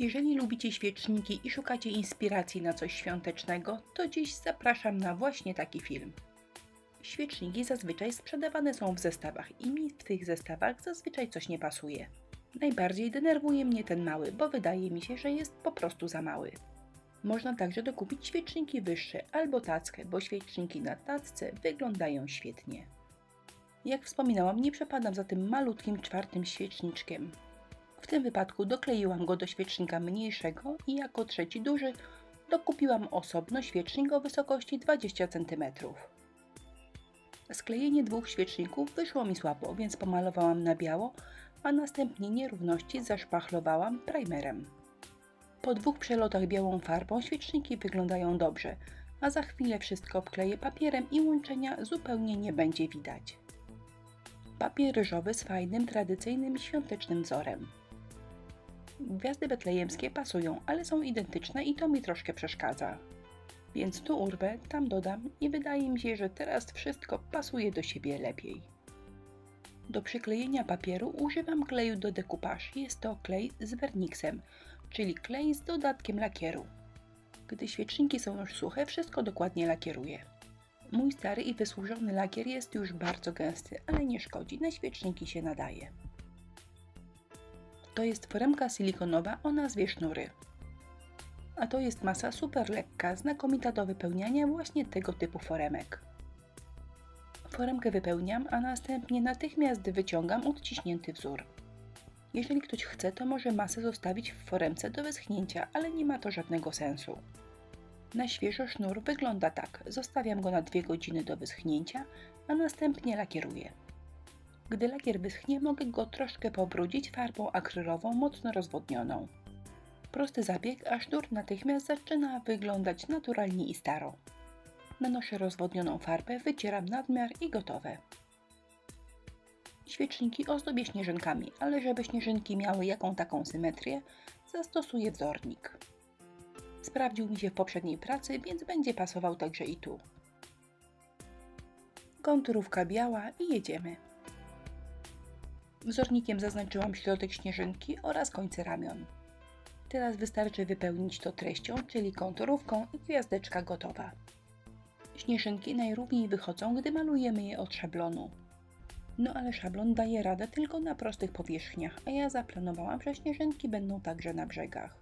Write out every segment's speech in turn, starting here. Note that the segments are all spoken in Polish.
Jeżeli lubicie świeczniki i szukacie inspiracji na coś świątecznego, to dziś zapraszam na właśnie taki film. Świeczniki zazwyczaj sprzedawane są w zestawach i mi w tych zestawach zazwyczaj coś nie pasuje. Najbardziej denerwuje mnie ten mały, bo wydaje mi się, że jest po prostu za mały. Można także dokupić świeczniki wyższe albo tackę, bo świeczniki na tacce wyglądają świetnie. Jak wspominałam, nie przepadam za tym malutkim czwartym świeczniczkiem. W tym wypadku dokleiłam go do świecznika mniejszego i jako trzeci duży dokupiłam osobno świecznik o wysokości 20 cm. Sklejenie dwóch świeczników wyszło mi słabo, więc pomalowałam na biało, a następnie nierówności zaszpachlowałam primerem. Po dwóch przelotach białą farbą świeczniki wyglądają dobrze, a za chwilę wszystko obkleję papierem i łączenia zupełnie nie będzie widać. Papier ryżowy z fajnym, tradycyjnym, świątecznym wzorem. Gwiazdy betlejemskie pasują, ale są identyczne i to mi troszkę przeszkadza. Więc tu urwę, tam dodam i wydaje mi się, że teraz wszystko pasuje do siebie lepiej. Do przyklejenia papieru używam kleju do decoupage. Jest to klej z werniksem, czyli klej z dodatkiem lakieru. Gdy świeczniki są już suche, wszystko dokładnie lakieruję. Mój stary i wysłużony lakier jest już bardzo gęsty, ale nie szkodzi, na świeczniki się nadaje. To jest foremka silikonowa o nazwie sznury. A to jest masa super lekka, znakomita do wypełniania właśnie tego typu foremek. Foremkę wypełniam, a następnie natychmiast wyciągam odciśnięty wzór. Jeżeli ktoś chce, to może masę zostawić w foremce do wyschnięcia, ale nie ma to żadnego sensu. Na świeżo sznur wygląda tak. Zostawiam go na 2 godziny do wyschnięcia, a następnie lakieruję. Gdy lakier wyschnie, mogę go troszkę pobrudzić farbą akrylową mocno rozwodnioną. Prosty zabieg, a sznur natychmiast zaczyna wyglądać naturalnie i staro. Nanoszę rozwodnioną farbę, wycieram nadmiar i gotowe. Świeczniki ozdobię śnieżynkami, ale żeby śnieżynki miały jaką taką symetrię, zastosuję wzornik. Sprawdził mi się w poprzedniej pracy, więc będzie pasował także i tu. Konturówka biała i jedziemy. Wzornikiem zaznaczyłam środek śnieżynki oraz końce ramion. Teraz wystarczy wypełnić to treścią, czyli konturówką i gwiazdeczka gotowa. Śnieżynki najrówniej wychodzą, gdy malujemy je od szablonu. No ale szablon daje radę tylko na prostych powierzchniach, a ja zaplanowałam, że śnieżynki będą także na brzegach.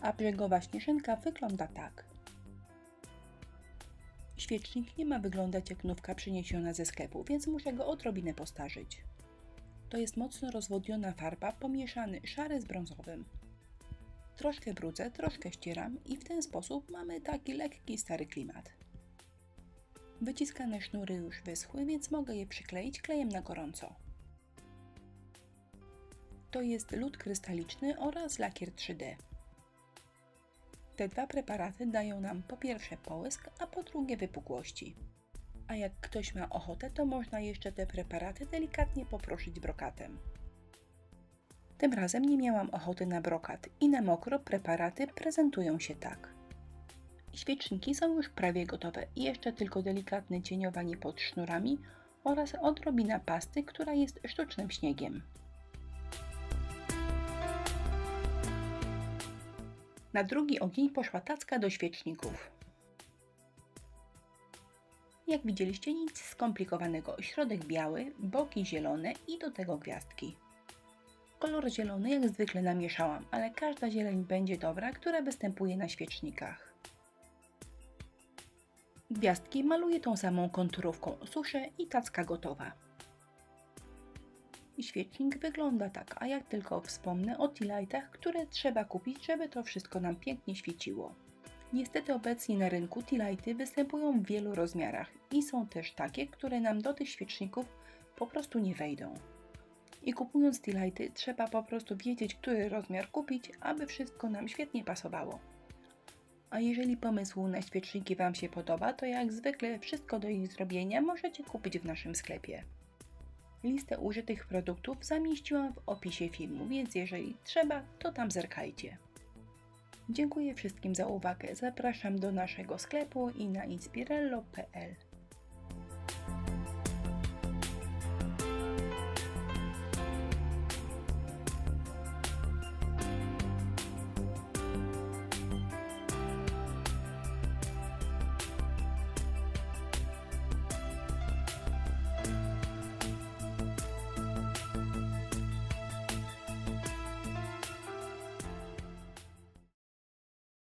A brzegowa śnieżynka wygląda tak. Świecznik nie ma wyglądać jak nówka przyniesiona ze sklepu, więc muszę go odrobinę postarzyć. To jest mocno rozwodniona farba, pomieszany szary z brązowym. Troszkę brudzę, troszkę ścieram i w ten sposób mamy taki lekki stary klimat. Wyciskane sznury już wyschły, więc mogę je przykleić klejem na gorąco. To jest lód krystaliczny oraz lakier 3D. Te dwa preparaty dają nam po pierwsze połysk, a po drugie wypukłości. A jak ktoś ma ochotę, to można jeszcze te preparaty delikatnie poproszyć brokatem. Tym razem nie miałam ochoty na brokat i na mokro preparaty prezentują się tak. Świeczniki są już prawie gotowe i jeszcze tylko delikatne cieniowanie pod sznurami oraz odrobina pasty, która jest sztucznym śniegiem. Na drugi ogień poszła tacka do świeczników. Jak widzieliście, nic skomplikowanego. Środek biały, boki zielone i do tego gwiazdki. Kolor zielony jak zwykle namieszałam, ale każda zieleń będzie dobra, która występuje na świecznikach. Gwiazdki maluję tą samą konturówką, suszę i tacka gotowa. Świecznik wygląda tak, a jak tylko wspomnę o tea które trzeba kupić, żeby to wszystko nam pięknie świeciło. Niestety obecnie na rynku tea występują w wielu rozmiarach i są też takie, które nam do tych świeczników po prostu nie wejdą. I kupując tea trzeba po prostu wiedzieć, który rozmiar kupić, aby wszystko nam świetnie pasowało. A jeżeli pomysł na świeczniki Wam się podoba, to jak zwykle wszystko do ich zrobienia możecie kupić w naszym sklepie. Listę użytych produktów zamieściłam w opisie filmu, więc jeżeli trzeba, to tam zerkajcie. Dziękuję wszystkim za uwagę. Zapraszam do naszego sklepu i na inspirello.pl.